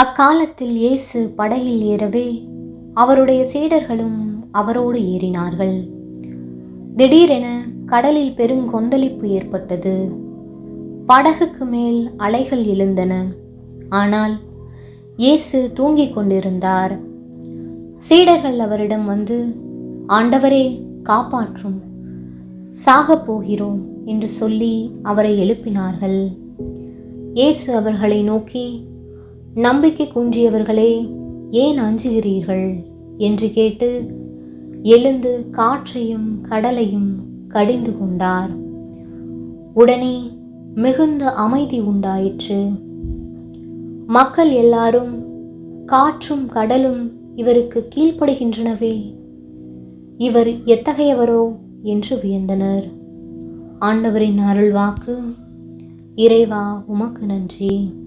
அக்காலத்தில் இயேசு படகில் ஏறவே அவருடைய சீடர்களும் அவரோடு ஏறினார்கள். திடீரென கடலில் பெருங்கொந்தளிப்பு ஏற்பட்டது. படகுக்கு மேல் அலைகள் எழுந்தன. ஆனால் இயேசு தூங்கிக் கொண்டிருந்தார். சீடர்கள் அவரிடம் வந்து ஆண்டவரே காப்பாற்றும். சாகப் போகிறோம் என்று சொல்லி அவரை எழுப்பினார்கள். இயேசு அவர்களை நோக்கி நம்பிக்கை குன்றியவர்களே ஏன் அஞ்சுகிறீர்கள்? என்று கேட்டு எழுந்து காற்றையும் கடலையும் கடிந்து கொண்டார். உடனே மிகுந்த அமைதி உண்டாயிற்று. மக்கள் எல்லாரும் காற்றும் கடலும் இவருக்கு கீழ்ப்படுகின்றனவே இவர் எத்தகையவரோ என்று வியந்தனர். ஆண்டவரின் அருள்வாக்கு இறைவா உமக்கு நன்றி.